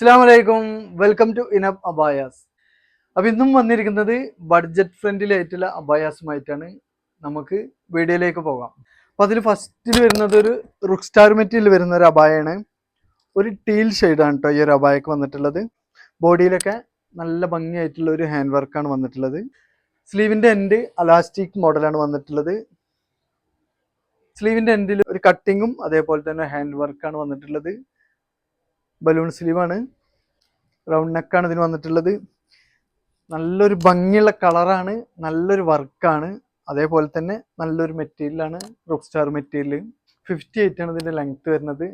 അസ്സാം വലൈക്കും welcome to ഇനബ് abayas അപ്പം ഇന്നും വന്നിരിക്കുന്നത് ബഡ്ജറ്റ് ഫ്രണ്ട്ലി ആയിട്ടുള്ള അബായാസുമായിട്ടാണ്. നമുക്ക് വീഡിയോയിലേക്ക് പോകാം. അപ്പം അതിൽ ഫസ്റ്റിൽ വരുന്നത് ഒരു റുക്ക് മെറ്റീരിയൽ വരുന്ന ഒരു അബായാണ്. ഒരു ടീൽ ഷെയ്ഡാണ് കേട്ടോ ഈ ഒരു അബായക്ക് വന്നിട്ടുള്ളത്. ബോഡിയിലൊക്കെ നല്ല ഭംഗിയായിട്ടുള്ള ഒരു ഹാൻഡ് വർക്കാണ് വന്നിട്ടുള്ളത്. സ്ലീവിന്റെ എൻഡ് അലാസ്റ്റിക് മോഡലാണ് വന്നിട്ടുള്ളത്. സ്ലീവിന്റെ എൻഡിൽ ഒരു കട്ടിങ്ങും അതേപോലെ തന്നെ ഹാൻഡ് വർക്കാണ് വന്നിട്ടുള്ളത്. ബലൂൺ സ്ലീവാണ്. റൗണ്ട് നെക്കാണ് ഇതിന് വന്നിട്ടുള്ളത്. നല്ലൊരു ഭംഗിയുള്ള കളറാണ് നല്ലൊരു വർക്കാണ്. അതേപോലെ തന്നെ നല്ലൊരു മെറ്റീരിയലാണ് rock star material fifty eight ആണ് ഇതിന്റെ ലെങ്ത്ത് വരുന്നത്.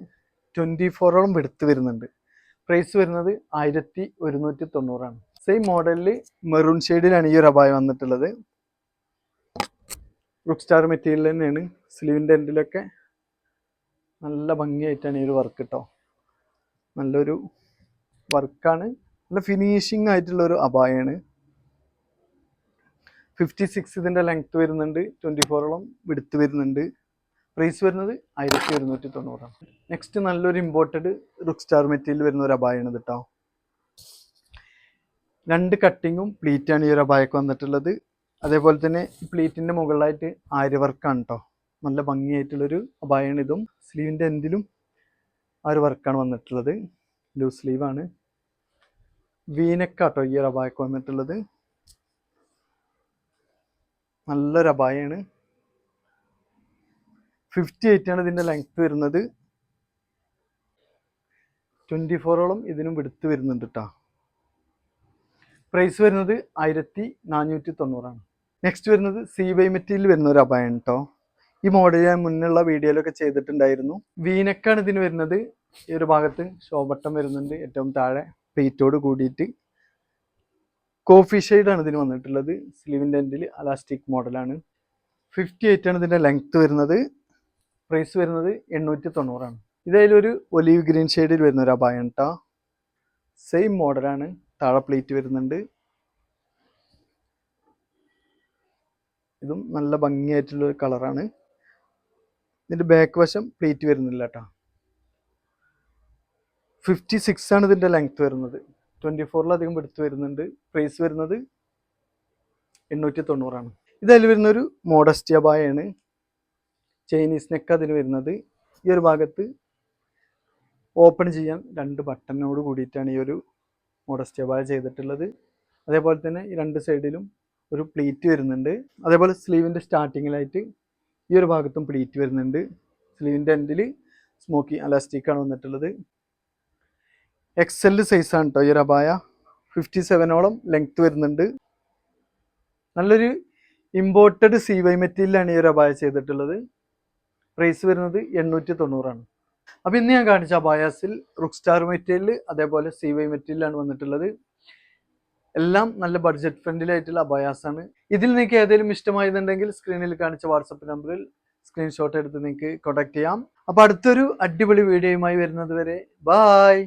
ട്വന്റി ഫോറോളം വെടുത്ത് വരുന്നുണ്ട്. പ്രൈസ് വരുന്നത് ആയിരത്തി ഒരുന്നൂറ്റി തൊണ്ണൂറാണ് സെയിം മോഡലിൽ മെറൂൺ ഷെയ്ഡിലാണ് ഈ ഒരു അപായം വന്നിട്ടുള്ളത്. റോക്ക് സ്റ്റാർ മെറ്റീരിയൽ തന്നെയാണ്. സ്ലീവിന്റെ എൻഡിലൊക്കെ നല്ല ഭംഗിയായിട്ടാണ് ഈ ഒരു വർക്ക് കേട്ടോ നല്ലൊരു വർക്കാണ്. നല്ല ഫിനിഷിംഗ് ആയിട്ടുള്ള ഒരു അബായാണ് ഫിഫ്റ്റി സിക്സ് ഇതിന്റെ ലെങ്ത് വരുന്നുണ്ട് ട്വന്റി ഫോറോളം വിടുത്ത് വരുന്നുണ്ട്. പ്രൈസ് വരുന്നത് ആയിരത്തി ഒരുന്നൂറ്റി തൊണ്ണൂറാണ്. നെക്സ്റ്റ് നല്ലൊരു ഇമ്പോർട്ടഡ് റുക്ക് സ്റ്റാർ മെറ്റീരിയൽ വരുന്ന ഒരു അപായാണ് കേട്ടോ രണ്ട് കട്ടിങ്ങും പ്ലീറ്റാണ് ഈ ഒരു അബായക്ക് വന്നിട്ടുള്ളത്. അതേപോലെ തന്നെ പ്ലീറ്റിന്റെ മുകളിലായിട്ട് ആര്യവർക്കാണ് കേട്ടോ നല്ല ഭംഗിയായിട്ടുള്ളൊരു അപായാണ് ഇതും. സ്ലീവിന്റെ എൻഡിലും ആ ഒരു വർക്കാണ് വന്നിട്ടുള്ളത്. ലൂസ് സ്ലീവാണ് വീനക്കാട്ടോ ഈ ഒരു അബായക്ക് വന്നിട്ടുള്ളത്. നല്ലൊരു അബായാണ് ഫിഫ്റ്റി ആണ് ഇതിന്റെ ലെങ്ത്ത് വരുന്നത്. ട്വന്റി ഫോറോളം ഇതിനും വിടുത്ത് വരുന്നുണ്ട് കേട്ടോ പ്രൈസ് വരുന്നത് ആയിരത്തി നാനൂറ്റി തൊണ്ണൂറാണ് നെക്സ്റ്റ് വരുന്നത് സി വൈ മെറ്റീരിയൽ വരുന്ന ഒരു അബായാണ് കേട്ടോ ഈ മോഡൽ ഞാൻ മുന്നുള്ള വീഡിയോയിലൊക്കെ ചെയ്തിട്ടുണ്ടായിരുന്നു. വീനക്കാണ് ഇതിന് വരുന്നത് ഈ ഒരു ഭാഗത്ത് ഷോബട്ടം വരുന്നുണ്ട്. ഏറ്റവും താഴെ പ്ലേറ്റോട് കൂടിയിട്ട് കോഫി ആണ് ഇതിന് വന്നിട്ടുള്ളത്. സ്ലീവിന്റെ എൻഡിൽ അലാസ്റ്റിക് മോഡലാണ്. ഫിഫ്റ്റി എയ്റ്റ് ആണ് ഇതിന്റെ ലെങ്ത്ത് വരുന്നത്. പ്രൈസ് വരുന്നത് എണ്ണൂറ്റി തൊണ്ണൂറാണ് ഇതായാലൊരു ഒലീവ് ഗ്രീൻ ഷെയ്ഡിൽ വരുന്ന ഒരു അപായം കേട്ടോ സെയിം മോഡലാണ്. താഴെ പ്ലേറ്റ് വരുന്നുണ്ട്. ഇതും നല്ല ഭംഗിയായിട്ടുള്ള ഒരു കളറാണ് ഇതിന്റെ ബാക്ക് വശം പ്ലേറ്റ് വരുന്നില്ല കേട്ടോ ഫിഫ്റ്റി സിക്സ് ആണ് ഇതിന്റെ ലെങ്ത് വരുന്നത്. ട്വന്റി ഫോറിലധികം എടുത്ത് വരുന്നുണ്ട്. പ്രൈസ് വരുന്നത് എണ്ണൂറ്റി തൊണ്ണൂറാണ് ഇതിൽ വരുന്നൊരു മോഡസ്റ്റിയ ബായാണ് ചൈനീസ് നെക്ക് അതിന് വരുന്നത്. ഈ ഒരു ഭാഗത്ത് ഓപ്പൺ ചെയ്യാൻ രണ്ട് ബട്ടനോട് കൂടിയിട്ടാണ് ഈ ഒരു മോഡസ്റ്റിയ ബായ ചെയ്തിട്ടുള്ളത്. അതേപോലെ തന്നെ ഈ രണ്ട് സൈഡിലും ഒരു പ്ലീറ്റ് വരുന്നുണ്ട്. അതേപോലെ സ്ലീവിന്റെ സ്റ്റാർട്ടിങ്ങിലായിട്ട് ഈ ഒരു ഭാഗത്തും പ്ലീറ്റ് വരുന്നുണ്ട്. സ്ലീവിന്റെ എൻഡിൽ സ്മോക്കി അലാസ്റ്റിക്കാണ് വന്നിട്ടുള്ളത്. എക്സൽ സൈസാണ് കേട്ടോ ഈ അബായ ഫിഫ്റ്റി സെവനോളം ലെങ്ത് വരുന്നുണ്ട്. നല്ലൊരു ഇമ്പോർട്ടഡ് സി വൈ മെറ്റീരിയലാണ് ഈ അബായ ചെയ്തിട്ടുള്ളത്. പ്രൈസ് വരുന്നത് എണ്ണൂറ്റി തൊണ്ണൂറാണ് അപ്പോൾ ഇന്ന് ഞാൻ കാണിച്ച അബായാസിൽ റുക്ക് സ്റ്റാർ മെറ്റീരിയൽ അതേപോലെ സി വൈ മെറ്റീരിയലാണ് വന്നിട്ടുള്ളത്. എല്ലാം നല്ല ബഡ്ജറ്റ് ഫ്രണ്ട്ലി ആയിട്ടുള്ള അബായാസാണ് ഇതിൽ നിങ്ങൾക്ക് ഏതെങ്കിലും ഇഷ്ടമായതുണ്ടെങ്കിൽ സ്ക്രീനിൽ കാണിച്ച വാട്സപ്പ് നമ്പറിൽ സ്ക്രീൻഷോട്ട് എടുത്ത് നിങ്ങൾക്ക് കോൺടാക്ട് ചെയ്യാം. അപ്പോൾ അടുത്തൊരു അടിപൊളി വീഡിയോയുമായി വരുന്നത് വരെ. ബായ്